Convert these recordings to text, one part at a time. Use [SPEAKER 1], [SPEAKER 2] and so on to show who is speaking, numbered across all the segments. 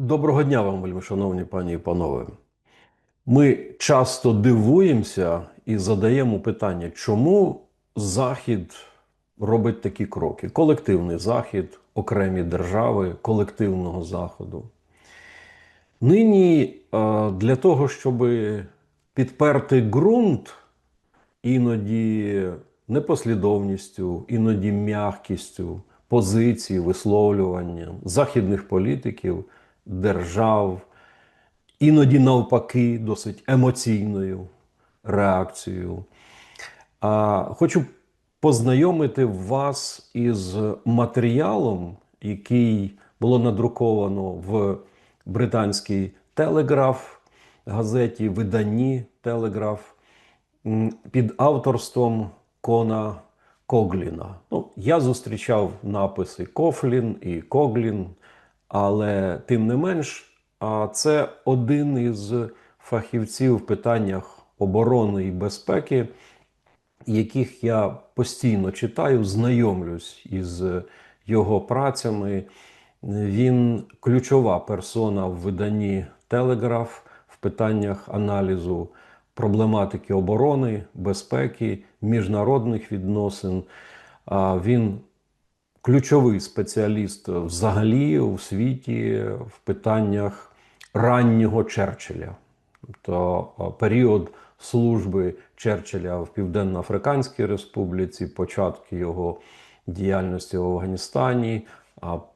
[SPEAKER 1] Доброго дня вам, вельми шановні пані і панове. Ми часто дивуємося і задаємо питання, чому Захід робить такі кроки? Колективний Захід, окремі держави колективного Заходу. Нині е, для того, щоб підперти ґрунт, іноді непослідовністю, іноді м'якістю позицій, висловлювання західних політиків, держав, іноді навпаки, досить емоційною реакцією. А, Хочу познайомити вас із матеріалом, який було надруковано в британській телеграф, газеті, виданні Телеграф під авторством Кона Когліна. Ну, я зустрічав написи Кофлін і Коглін, але тим не менш, це один із фахівців в питаннях оборони і безпеки, яких я постійно читаю, знайомлюсь із його працями. Він ключова персона в виданні Телеграф в питаннях аналізу проблематики оборони, безпеки, міжнародних відносин. Він ключовий спеціаліст взагалі у світі в питаннях раннього Черчилля, тобто період служби Черчилля в Південно-Африканській Республіці, початки його діяльності в Афганістані,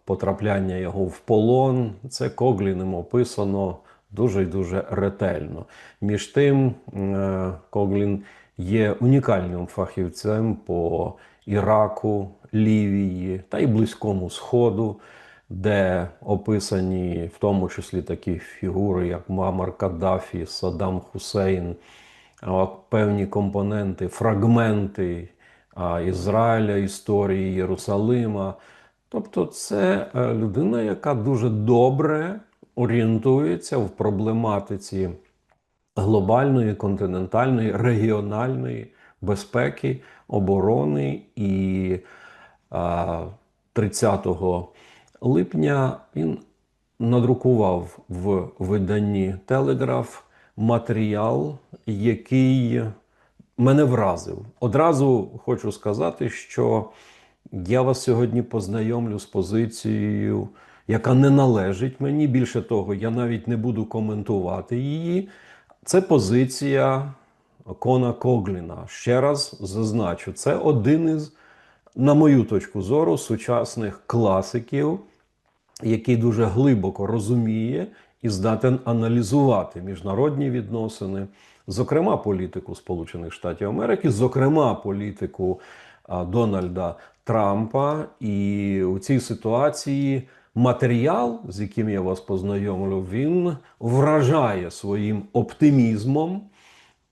[SPEAKER 1] потрапляння його в полон. Це Когліним описано дуже і дуже ретельно. Між тим, е, Коглін є унікальним фахівцем по Іраку, Лівії та й Близькому Сходу, де описані в тому числі такі фігури, як Мамар Каддафі, Саддам Хусейн, певні компоненти, фрагменти Ізраїля, історії Єрусалима. Тобто, це е, людина, яка дуже добре орієнтується в проблематиці глобальної, континентальної, регіональної безпеки, оборони і 30 липня він надрукував в виданні Телеграф матеріал, який мене вразив. Одразу хочу сказати, що я вас сьогодні познайомлю з позицією, яка не належить мені. Більше того, я навіть не буду коментувати її. Це позиція Кона Когліна. Ще раз зазначу, це один із, на мою точку зору, сучасних класиків, який дуже глибоко розуміє і здатен аналізувати міжнародні відносини, зокрема політику Сполучених Штатів Америки, зокрема політику Дональда Трампа. І у цій ситуації матеріал, з яким я вас познайомлю, він вражає своїм оптимізмом.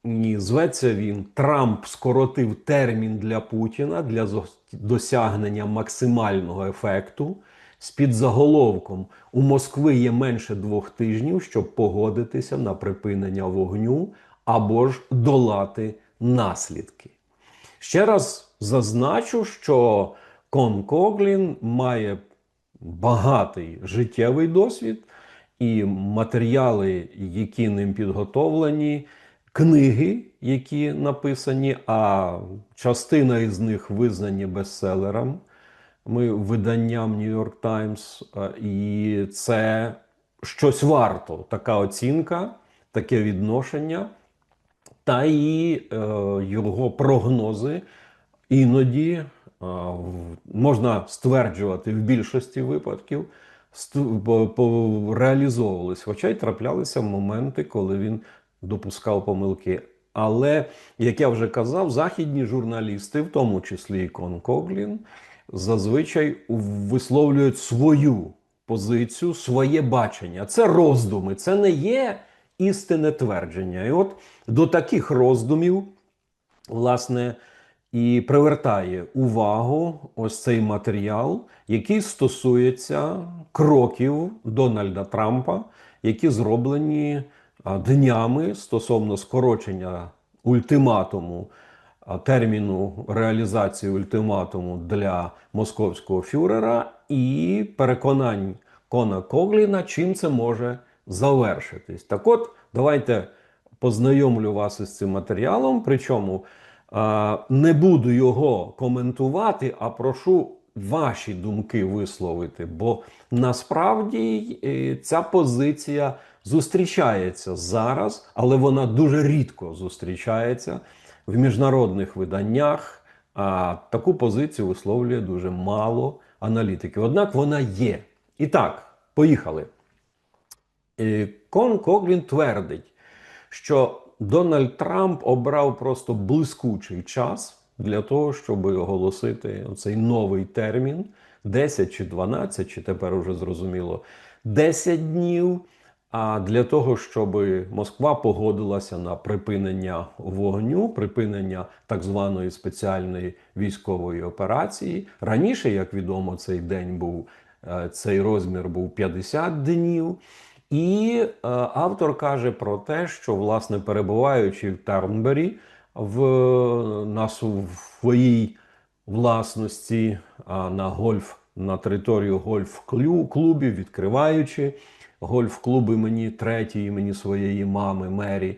[SPEAKER 1] І зветься він Трамп скоротив термін для Путіна для досягнення максимального ефекту з під заголовком у Москви є менше двох тижнів, щоб погодитися на припинення вогню або ж долати наслідки. Ще раз зазначу, що Кон Коглін має багатий життєвий досвід і матеріали, які ним підготовлені, книги, які написані, а частина із них визнані бестселером. Ми виданням York Times, і це щось варто. Така оцінка, таке відношення, та і е, його прогнози іноді е, можна стверджувати в більшості випадків, реалізовувалися. Хоча й траплялися моменти, коли він допускав помилки. Але, як я вже казав, західні журналісти, в тому числі і Кон Коглін, зазвичай висловлюють свою позицію, своє бачення. Це роздуми, це не є істинне твердження. І от до таких роздумів, власне, і привертає увагу ось цей матеріал, який стосується кроків Дональда Трампа, які зроблені днями стосовно скорочення ультиматуму терміну реалізації ультиматуму для московського фюрера і переконань Кона Когліна, чим це може завершитись. Так от, давайте познайомлю вас із цим матеріалом. Причому не буду його коментувати, а прошу ваші думки висловити. Бо насправді е, ця позиція зустрічається зараз, але вона дуже рідко зустрічається в міжнародних виданнях. А таку позицію висловлює дуже мало аналітиків. Однак вона є. І так, поїхали. Е, Кон Коглін твердить, що Дональд Трамп обрав просто блискучий час для того, щоб оголосити цей новий термін 10 чи 12, чи тепер уже зрозуміло 10 днів. А для того, щоб Москва погодилася на припинення вогню, припинення так званої спеціальної військової операції. Раніше, як відомо, цей день був е, цей розмір був 50 днів. І е, автор каже про те, що власне перебуваючи в Тернбері в на своїй власності на гольф на територію гольф-клубів, відкриваючи гольф-клуб імені третій, імені своєї мами Мері.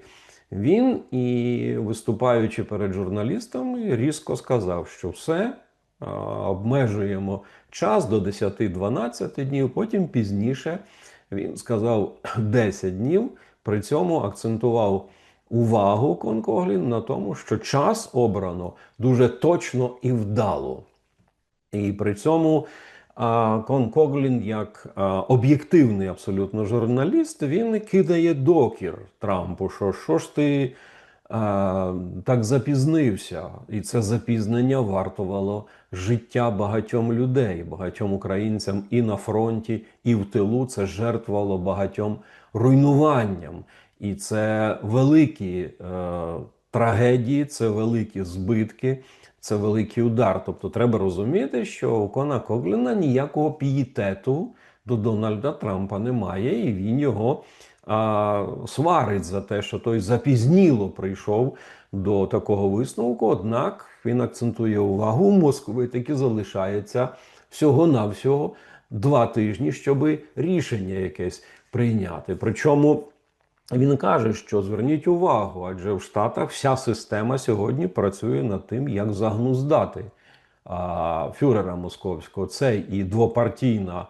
[SPEAKER 1] Він і виступаючи перед журналістами, різко сказав, що все обмежуємо час до 10-12 днів, потім пізніше. Він сказав 10 днів, при цьому акцентував увагу Конкоглін на тому, що час обрано дуже точно і вдало. І при цьому Кон Коглін, як об'єктивний абсолютно журналіст, він кидає докір Трампу, що що ж ти так запізнився, і це запізнення вартувало життя багатьом людей, багатьом українцям і на фронті, і в тилу. Це жертвувало багатьом руйнуванням. І це великі е, трагедії, це великі збитки, це великий удар. Тобто, треба розуміти, що у Кона Когліна ніякого пієтету до Дональда Трампа немає, і він його а, сварить за те, що той запізніло прийшов до такого висновку. Однак він акцентує увагу Москви, таки залишається всього-навсього два тижні, щоб рішення якесь прийняти. Причому. Він каже, що зверніть увагу, адже в Штатах вся система сьогодні працює над тим, як загнуздати а, фюрера московського. Це і двопартійна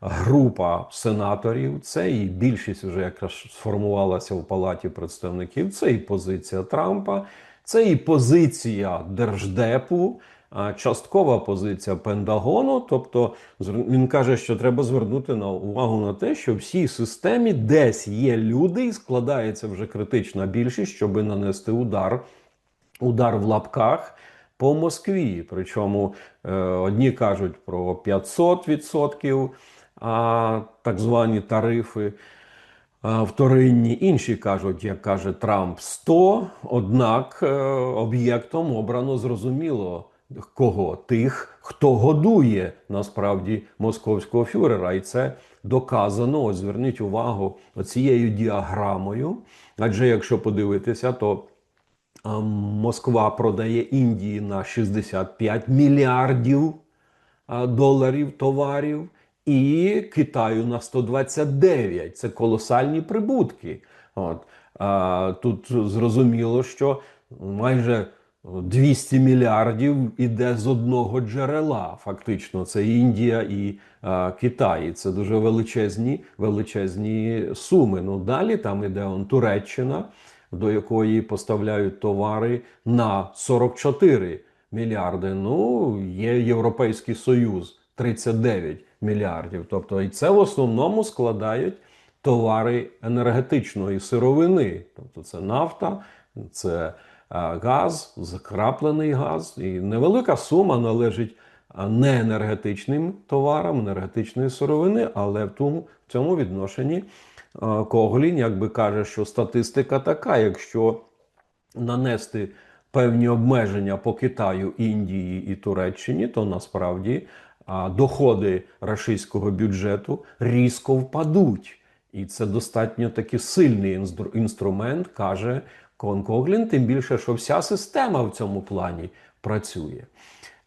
[SPEAKER 1] група сенаторів, це і більшість вже якраз сформувалася в палаті представників. Це і позиція Трампа, це і позиція держдепу. Часткова позиція Пентагону, тобто він каже, що треба звернути на увагу на те, що в всій системі десь є люди, і складається вже критична більшість, щоб нанести удар, удар в лапках по Москві. Причому е, одні кажуть про 500%, а так звані тарифи. Вторинні інші кажуть, як каже Трамп, 100, однак е, об'єктом обрано зрозуміло кого? Тих, хто годує насправді московського фюрера. І це доказано. Ось зверніть увагу цією діаграмою. Адже якщо подивитися, то Москва продає Індії на 65 мільярдів доларів товарів. І Китаю на 129. Це колосальні прибутки. От. А, Тут зрозуміло, що майже 200 мільярдів іде з одного джерела. Фактично, це Індія і а, Китай. Це дуже величезні величезні суми. Ну далі там іде он Туреччина, до якої поставляють товари на 44 мільярди. Ну, є Європейський Союз 39 мільярдів. Тобто, і це в основному складають товари енергетичної сировини. Тобто, це нафта, це газ, закраплений газ, і невелика сума належить не енергетичним товарам, енергетичної сировини, але в цьому відношенні Коглін якби каже, що статистика така: якщо нанести певні обмеження по Китаю, Індії і Туреччині, то насправді доходи рашистського бюджету різко впадуть. І це достатньо таки сильний інструмент, каже Кон Коглін, тим більше, що вся система в цьому плані працює.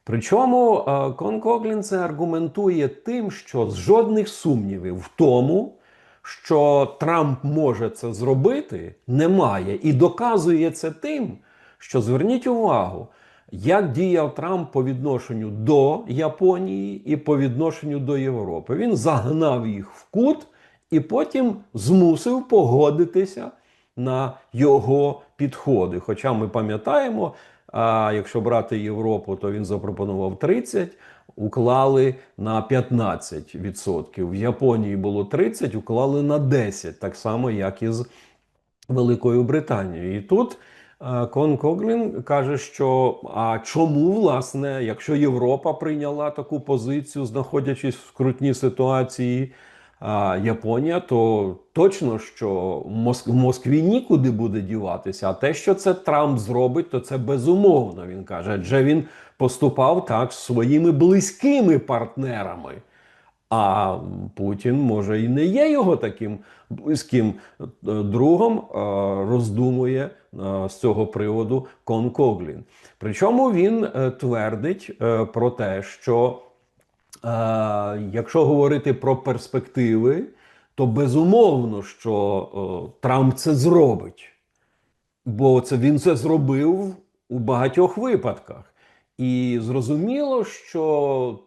[SPEAKER 1] Причому е, Кон Коглін це аргументує тим, що з жодних сумнівів в тому, що Трамп може це зробити, немає, і доказує це тим, що зверніть увагу, як діяв Трамп по відношенню до Японії і по відношенню до Європи. Він загнав їх в кут і потім змусив погодитися на його підходи. Хоча ми пам'ятаємо, а якщо брати Європу, то він запропонував 30, уклали на 15%. В Японії було 30, уклали на 10, так само, як і з Великою Британією. І тут Кон Коглін каже, що а чому, власне, якщо Європа прийняла таку позицію, знаходячись в скрутній ситуації, Японія, то точно, що Моск- Москві нікуди буде діватися. А те, що це Трамп зробить, то це безумовно. Він каже, адже він поступав так з своїми близькими партнерами. А Путін може і не є його таким близьким е, другом, е, роздумує е, з цього приводу Кон Коглін. Причому він твердить про те, що якщо говорити про перспективи, то безумовно, що Трамп це зробить. Бо це він це зробив у багатьох випадках. І зрозуміло, що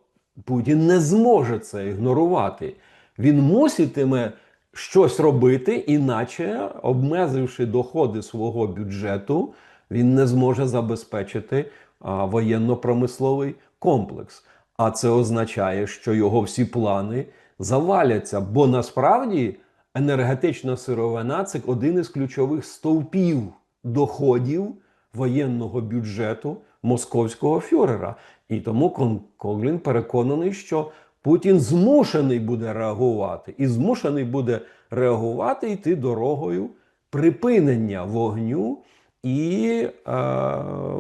[SPEAKER 1] Путін не зможе це ігнорувати. Він муситиме щось робити, іначе, обмеживши доходи свого бюджету, він не зможе забезпечити воєнно-промисловий комплекс. А це означає, що його всі плани заваляться. Бо насправді енергетична сировина це один із ключових стовпів доходів воєнного бюджету московського фюрера. І тому Коглін переконаний, що Путін змушений буде реагувати, і змушений буде реагувати йти дорогою припинення вогню і е,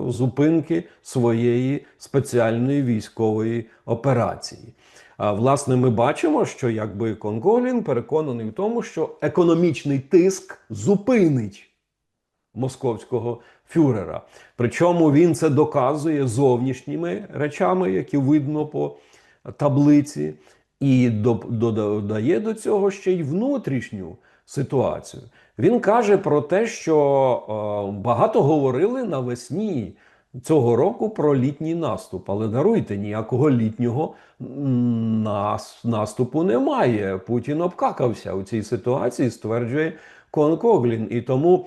[SPEAKER 1] зупинки своєї спеціальної військової операції. А, власне, ми бачимо, що якби Конголін переконаний в тому, що економічний тиск зупинить московського фюрера. Причому він це доказує зовнішніми речами, які видно по таблиці, і до- до- додає до цього ще й внутрішню ситуацію. Він каже про те, що е, багато говорили навесні цього року про літній наступ, але даруйте, ніякого літнього нас, наступу немає. Путін обкакався у цій ситуації, стверджує Кон Коглін. І тому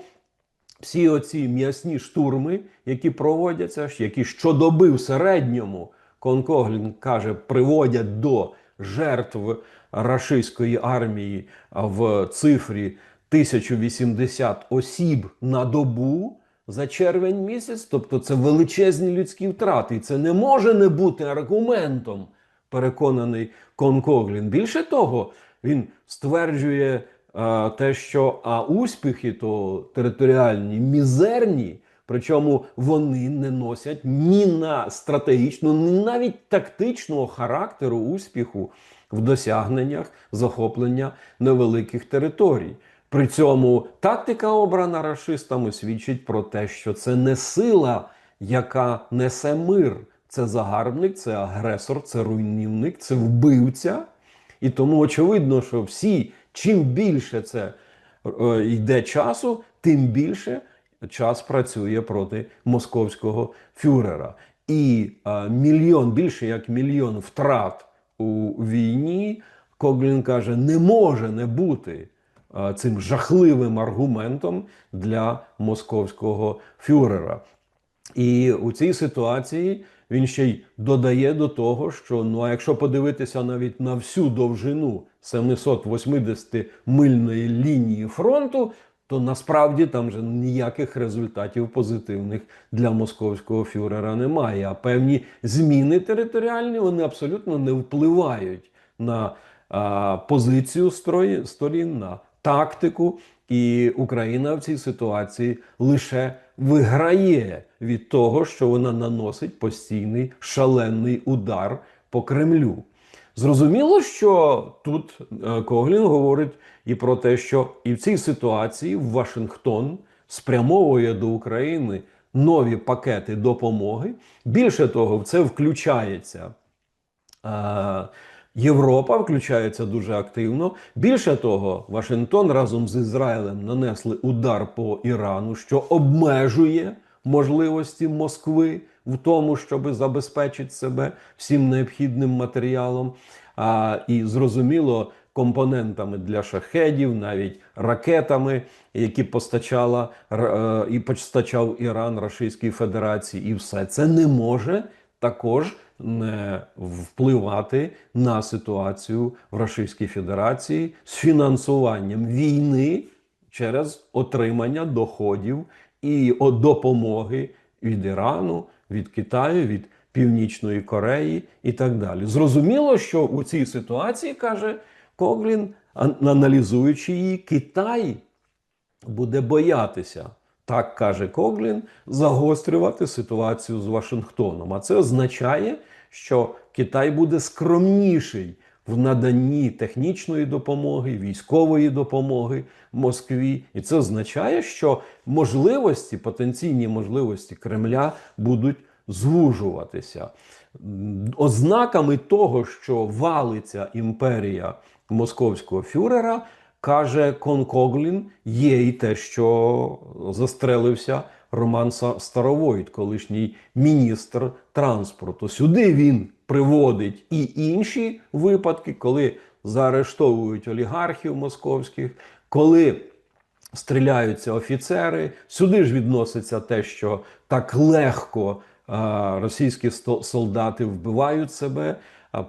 [SPEAKER 1] всі оці м'ясні штурми, які проводяться, які щодоби в середньому, Конкоглін каже, приводять до жертв рашистської армії в цифрі 1080 осіб на добу за червень місяць. Тобто це величезні людські втрати. І це не може не бути аргументом, переконаний Конкоглін. Більше того, він стверджує е, те, що а успіхи то територіальні мізерні, причому вони не носять ні на стратегічну, ні навіть тактичного характеру успіху в досягненнях захоплення невеликих територій. При цьому тактика обрана рашистами свідчить про те, що це не сила, яка несе мир. Це загарбник, це агресор, це руйнівник, це вбивця. І тому очевидно, що всі, чим більше це е, йде часу, тим більше час працює проти московського фюрера. І е, мільйон, більше як мільйон втрат у війні, Коглін каже, не може не бути е, цим жахливим аргументом для московського фюрера. І у цій ситуації він ще й додає до того, що ну а якщо подивитися навіть на всю довжину 780 мильної лінії фронту, то насправді там же ніяких результатів позитивних для московського фюрера немає. А певні зміни територіальні вони абсолютно не впливають на а, позицію строї, сторін, на тактику. І Україна в цій ситуації лише виграє від того, що вона наносить постійний шалений удар по Кремлю. Зрозуміло, що тут е, Коглін говорить і про те, що і в цій ситуації Вашингтон спрямовує до України нові пакети допомоги. Більше того, в це включається. е, Європа включається дуже активно. Більше того, Вашингтон разом з Ізраїлем нанесли удар по Ірану, що обмежує можливості Москви в тому, щоб забезпечити себе всім необхідним матеріалом. А, і зрозуміло, компонентами для шахедів, навіть ракетами, які постачала е, і постачав Іран Російській Федерації, і все це не може також не впливати на ситуацію в Російській Федерації з фінансуванням війни через отримання доходів і допомоги від Ірану, від Китаю, від Північної Кореї і так далі. Зрозуміло, що у цій ситуації каже Коглін, аналізуючи її, Китай буде боятися, так каже Коглін, загострювати ситуацію з Вашингтоном. А це означає, що Китай буде скромніший в наданні технічної допомоги, військової допомоги Москві. І це означає, що можливості, потенційні можливості Кремля будуть звужуватися. Ознаками того, що валиться імперія московського фюрера, каже Конкоглін, є і те, що застрелився Роман Старовойт, колишній міністр транспорту. Сюди він приводить і інші випадки, коли заарештовують олігархів московських, коли стріляються офіцери. Сюди ж відноситься те, що так легко російські солдати вбивають себе,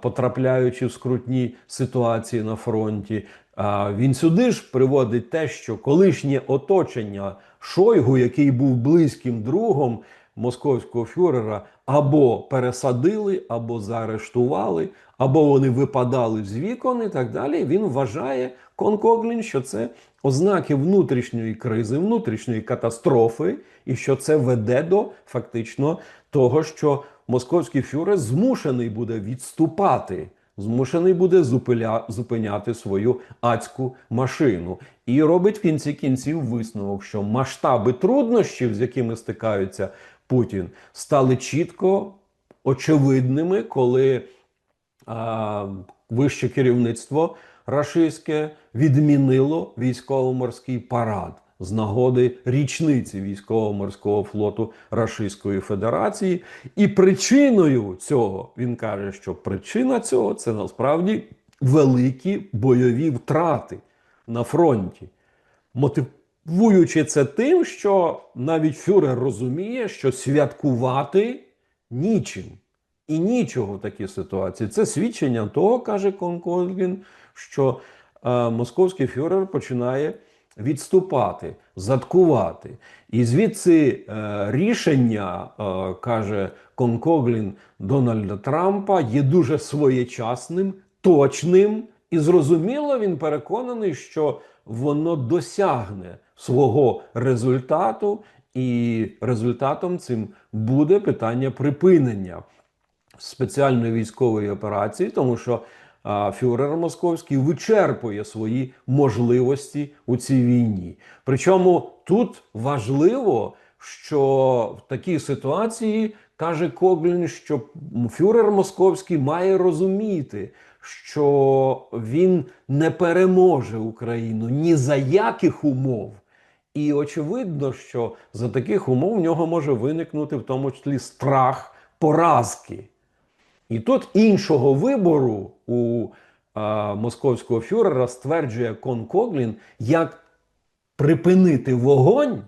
[SPEAKER 1] потрапляючи в скрутні ситуації на фронті. Він сюди ж приводить те, що колишнє оточення Шойгу, який був близьким другом московського фюрера, або пересадили, або заарештували, або вони випадали з вікон і так далі. Він вважає Конкоглін, що це ознаки внутрішньої кризи, внутрішньої катастрофи, і що це веде до фактично того, що московський фюрер змушений буде відступати. Змушений буде зупиля, зупиняти свою адську машину. І робить в кінці кінців висновок, що масштаби труднощів, з якими стикаються Путін, стали чітко очевидними, коли а, вище керівництво рашистське відмінило військово-морський парад з нагоди річниці військово-морського флоту Рашистської Федерації. І причиною цього він каже, що причина цього це насправді великі бойові втрати на фронті. Мотивуючи це тим, що навіть Фюрер розуміє, що святкувати нічим. І нічого в такій ситуації. Це свідчення того, каже Конкольгін, що е, московський фюрер починає відступати, заткувати. І звідси е, рішення, е, каже Конкоглін Дональда Трампа, є дуже своєчасним, точним. І зрозуміло, він переконаний, що воно досягне свого результату, і результатом цим буде питання припинення спеціальної військової операції, тому що фюрер московський вичерпує свої можливості у цій війні. Причому тут важливо, що в такій ситуації каже Коглін, що фюрер московський має розуміти, що він не переможе Україну ні за яких умов. І очевидно, що за таких умов в нього може виникнути в тому числі страх поразки. І тут іншого вибору у а, московського фюрера стверджує Кон Коглін, як припинити вогонь,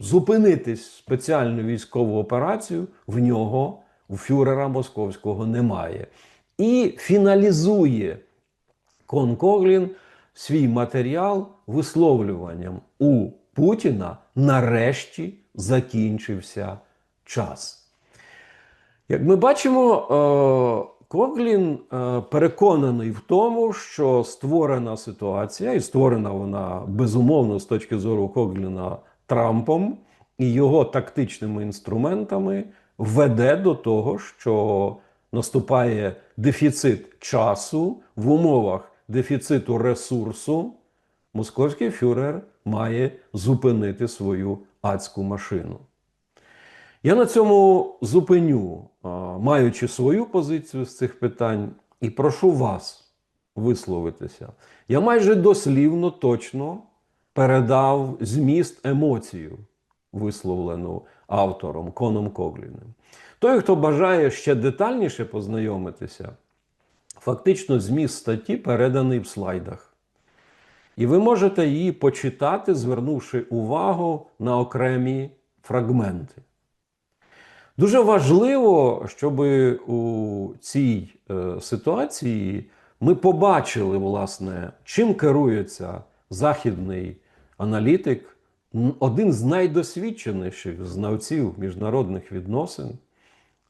[SPEAKER 1] зупинити спеціальну військову операцію в нього, у фюрера московського немає. І фіналізує Кон Коглін свій матеріал висловлюванням у Путіна нарешті закінчився час. Як ми бачимо, е, Коглін е, переконаний в тому, що створена ситуація, і створена вона безумовно з точки зору Когліна Трампом і його тактичними інструментами, веде до того, що наступає дефіцит часу в умовах дефіциту ресурсу. Московський фюрер має зупинити свою адську машину. Я на цьому зупиню, маючи свою позицію з цих питань, і прошу вас висловитися. Я майже дослівно точно передав зміст емоцію, висловлену автором Коном Когліним. Той, хто бажає ще детальніше познайомитися, фактично зміст статті переданий в слайдах. І ви можете її почитати, звернувши увагу на окремі фрагменти. Дуже важливо, щоб у цій е, ситуації ми побачили, власне, чим керується західний аналітик, один з найдосвідченіших знавців міжнародних відносин,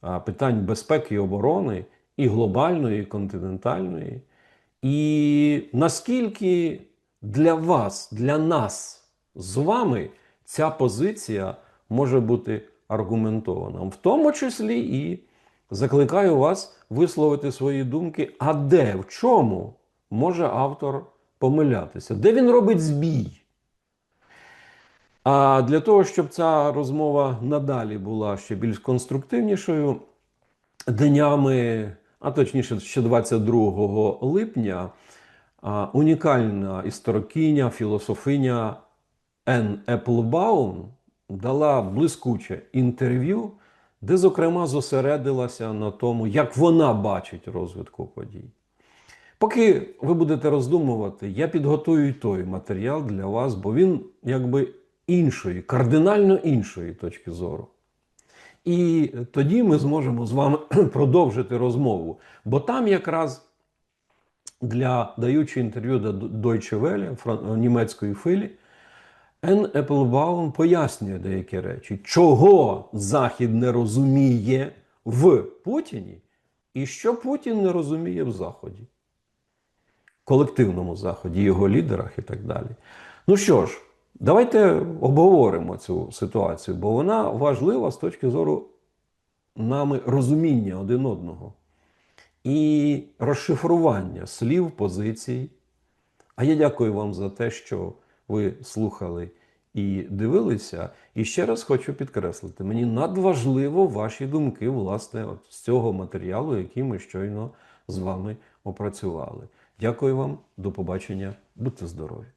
[SPEAKER 1] питань безпеки і оборони, і глобальної, і континентальної. І наскільки для вас, для нас з вами ця позиція може бути аргументована, в тому числі і закликаю вас висловити свої думки. А де, в чому може автор помилятися? Де він робить збій? А для того, щоб ця розмова надалі була ще більш конструктивнішою, днями, а точніше, ще 22 липня, унікальна історикиня, філософиня Ен Еплбаум дала блискуче інтерв'ю, де, зокрема, зосередилася на тому, як вона бачить розвитку подій. Поки ви будете роздумувати, я підготую той матеріал для вас, бо він якби іншої, кардинально іншої точки зору. І тоді ми зможемо з вами продовжити розмову. Бо там якраз для даючи інтерв'ю до Deutsche Welle, німецької филі, Ен Еплбаум пояснює деякі речі, чого Захід не розуміє в Путіні, і що Путін не розуміє в Заході, колективному Заході, його лідерах і так далі. Ну що ж, давайте обговоримо цю ситуацію, бо вона важлива з точки зору нами розуміння один одного і розшифрування слів, позицій. А я дякую вам за те, що ви слухали і дивилися. І ще раз хочу підкреслити: мені надважливо ваші думки, власне, от з цього матеріалу, який ми щойно з вами опрацювали. Дякую вам, до побачення, будьте здорові!